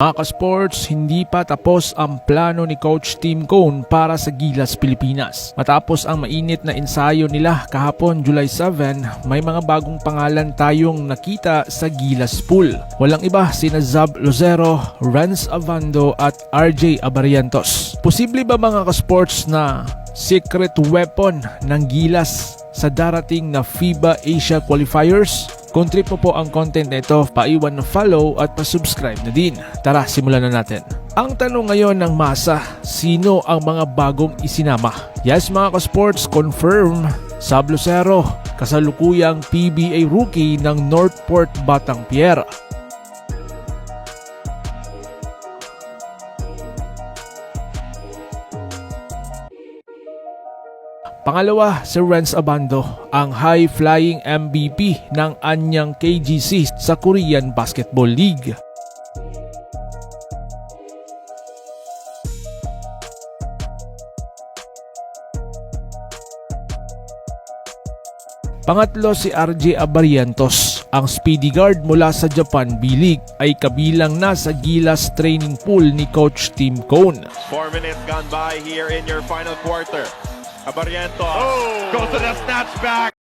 Mga ka-sports, hindi pa tapos ang plano ni Coach Tim Cone para sa Gilas, Pilipinas. Matapos ang mainit na ensayo nila kahapon July 7, may mga bagong pangalan tayong nakita sa Gilas pool. Walang iba sina Zab Lozero, Renz Avando at RJ Abarientos. Posible ba mga ka-sports na secret weapon ng Gilas sa darating na FIBA Asia Qualifiers? Kung trip mo po ang content na ito, paiwan na follow at pa-subscribe na din. Tara, simulan na natin. Ang tanong ngayon ng masa, sino ang mga bagong isinama? Yes mga ka-sports, confirm. Sab Lucero, kasalukuyang PBA rookie ng Northport Batang Pier. Pangalawa, si Renz Abando, ang high-flying MVP ng anyang KGC sa Korean Basketball League. Pangatlo si RJ Abarientos, ang speedy guard mula sa Japan B-League ay kabilang na sa Gilas training pool ni Coach Tim Cone. Four minutes gone by here in your final quarter. Abariento Oh! goes to the snatch back.